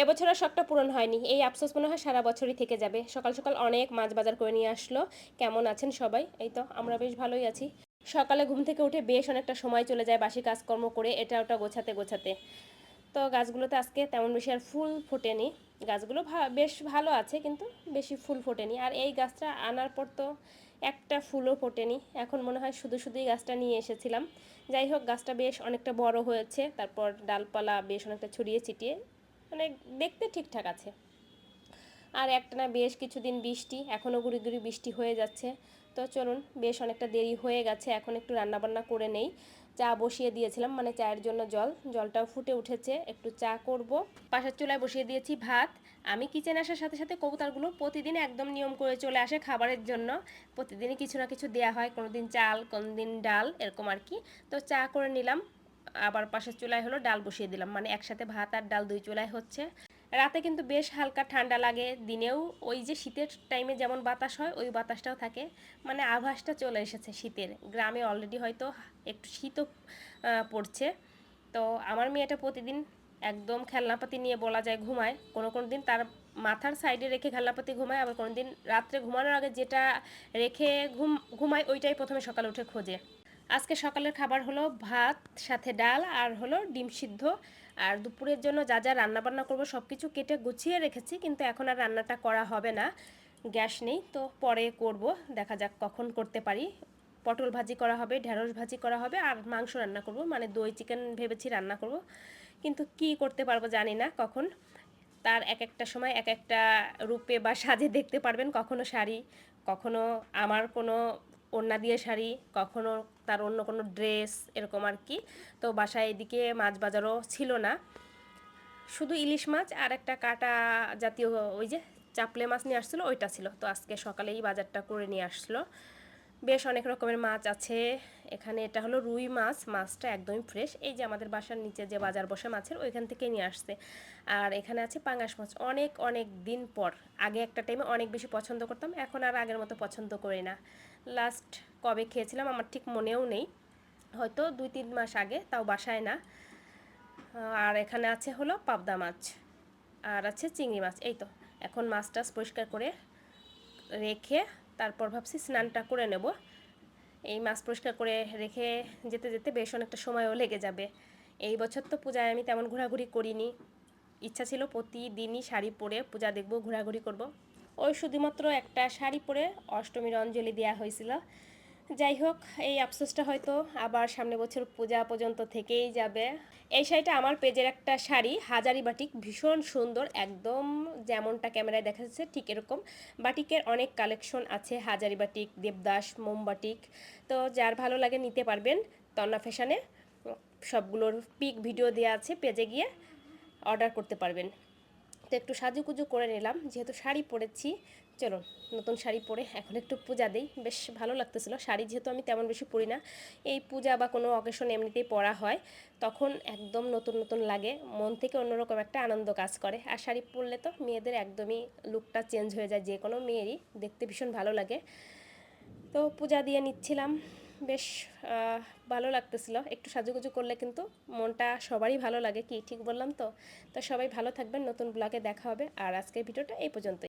এবছর আর শখটা পূরণ হয়নি। এই আফসোস মনে হয় সারা বছরই থেকে যাবে। সকাল সকাল অনেক মাছ বাজার করে নিয়ে আসলো। কেমন আছেন সবাই? এই তো, আমরা বেশ ভালোই আছি। সকালে ঘুম থেকে উঠে বেশ অনেকটা সময় চলে যায় বাসি কাজকর্ম করে, এটা ওটা গোছাতে গোছাতে। তো গাছগুলোতে আজকে তেমন বেশি আর ফুল ফোটেনি। গাছগুলো বেশ ভালো আছে, কিন্তু বেশি ফুল ফোটেনি। আর এই গাছটা আনার পর তো একটা ফুলও ফোটেনি। এখন মনে হয় শুধু শুধুই গাছটা নিয়ে এসেছিলাম। যাই হোক, গাছটা বেশ অনেকটা বড় হয়েছে। তারপর ডালপালা বেশ অনেকটা ছড়িয়ে ছিটিয়ে মানে দেখতে ঠিকঠাক আছে। আর একটা না বেশ কিছুদিন বৃষ্টি এখনও গুড়ি গুড়ি বৃষ্টি হয়ে যাচ্ছে। তো চলুন, বেশ অনেকটা দেরি হয়ে গেছে, এখন একটু রান্নাবান্না করে নেই। চা বসিয়ে দিয়েছিলাম মানে চায়ের জন্য জল। জলটাও ফুটে উঠেছে, একটু চা করব। পাশের চুলায় বসিয়ে দিয়েছি ভাত। আমি কিচেন আসার সাথে সাথে কবুতারগুলো প্রতিদিন একদম নিয়ম করে চলে আসে খাবারের জন্য। প্রতিদিনই কিছু না কিছু দেওয়া হয় কোনো দিন চাল কোনো দিন ডাল, এরকম আর কি। তো চা করে নিলাম। আবার পাশের চুলায় হলো ডাল বসিয়ে দিলাম। মানে একসাথে ভাত আর ডাল দুই চুলায় হচ্ছে। রাতে কিন্তু বেশ হালকা ঠান্ডা লাগে দিনেও। ওই যে শীতের টাইমে যেমন বাতাস হয়, ওই বাতাসটাও থাকে। মানে আভাসটা চলে এসেছে শীতের। গ্রামে অলরেডি হয়তো একটু শীতও পড়ছে। তো আমার মেয়েটা প্রতিদিন একদম খেলনাপাতি নিয়ে বলা যায় ঘুমায়। কোনো কোনো দিন তার মাথার সাইডে রেখে খেলনাপাতি ঘুমায়। আবার কোনো দিন রাত্রে ঘুমানোর আগে যেটা রেখে ঘুম, ঘুমায় ওইটাই প্রথমে সকালে উঠে খোঁজে। আজকে সকালের খাবার হলো ভাত, সাথে ডাল আর হলো ডিম সিদ্ধ। আর দুপুরের জন্য যা যা রান্নাবান্না করব সব কিছু কেটে গুছিয়ে রেখেছি, কিন্তু এখন আর রান্নাটা করা হবে না। গ্যাস নেই, তো পরে করব, দেখা যাক কখন করতে পারি। পটল ভাজি করা হবে, ঢেঁড়স ভাজি করা হবে, আর মাংস রান্না করব মানে দই, চিকেন ভেবেছি রান্না করব। কিন্তু কি করতে পারব জানি না কখন। তার এক একটা সময় এক একটা রূপে বা সাজে দেখতে পারবেন কখনো শাড়ি, কখনো আমার কোনো ওড়না দিয়ে শাড়ি, কখনো তার অন্য কোনো ড্রেস, এরকম আর কি। তো বাসায় এদিকে মাছ বাজারও ছিল না। শুধু ইলিশ মাছ আর একটা কাটা জাতীয় ওই যে চাপলে মাছ নিয়ে আসছিল, ওইটা ছিল। তো আজকে সকালেই বাজারটা করে নিয়ে আসলো। বেশ অনেক রকমের মাছ আছে। এখানে এটা হলো রুই মাছ, মাছটা একদমই ফ্রেশ এই যে আমাদের বাসার নিচে যে বাজার বসে মাছের, ওইখান থেকে নিয়ে আসছে। আর এখানে আছে পাঙ্গাস মাছ। অনেক অনেক দিন পর। আগে একটা টাইমে অনেক বেশি পছন্দ করতাম, এখন আর আগের মতো পছন্দ করি না। লাস্ট কবে খেয়েছিলাম আমার ঠিক মনেও নেই। হয়তো দুই, তিন মাস আগে, তাও বাসায় না। আর এখানে আছে হলো পাবদা মাছ। আর আছে চিংড়ি মাছ। এই তো, এখন মাছ টাছ পরিষ্কার করে রেখে তারপর ভাবছি স্নানটা করে নেব। এই মাছ পরিষ্কার করে রেখে যেতে যেতে বেশ অনেকটা সময়ও লেগে যাবে। এই বছর তো পূজায় আমি তেমন ঘোরাঘুরি করিনি। ইচ্ছা ছিল প্রতিদিনই শাড়ি পরে পূজা দেখব, ঘোরাঘুরি করব। ওই শুধুমাত্র একটা শাড়ি পরে অষ্টমীর অঞ্জলি দেওয়া হয়েছিল। যাই হোক, এই আফসোসটা হয়তো আবার সামনে বছর পূজা পর্যন্ত থেকেই যাবে। এই শাড়িটা আমার পেজের একটা শাড়ি, হাজারি বাটিক, ভীষণ সুন্দর, একদম যেমনটা ক্যামেরায় দেখা যাচ্ছে ঠিক এরকম। বাটিকের অনেক কালেকশন আছে, হাজারি বাটিক, দেবদাস মোমবাটিক তো যার ভালো লাগে নিতে পারবেন তন্না ফ্যাশনে। সবগুলোর পিক ভিডিও দেওয়া আছে পেজে গিয়ে অর্ডার করতে পারবেন। একটু সাজুকুজু করে নিলাম। যেহেতু শাড়ি পরেছি চলুন নতুন শাড়ি পরে এখন একটু পূজা দিই। বেশ ভালো লাগতেছিলো। শাড়ি যেহেতু আমি তেমন বেশি পরি না, এই পূজা বা কোনো অকেশন এমনিতেই পরা হয়। তখন একদম নতুন নতুন লাগে, মন থেকে অন্যরকম একটা আনন্দ কাজ করে। আর শাড়ি পরলে তো মেয়েদের একদমই লুকটা চেঞ্জ হয়ে যায়, যে কোনো মেয়েরই। দেখতে ভীষণ ভালো লাগে। তো পূজা দিয়ে নিচ্ছিলাম। বেশ ভালো লাগতেছিল। একটু সাজুগুজু করলে কিন্তু মনটা সবারই ভালো লাগে, কি ঠিক বললাম তো? তো সবাই ভালো থাকবেন, নতুন ব্লগে দেখা হবে। আর আজকের ভিডিওটা এই পর্যন্তই।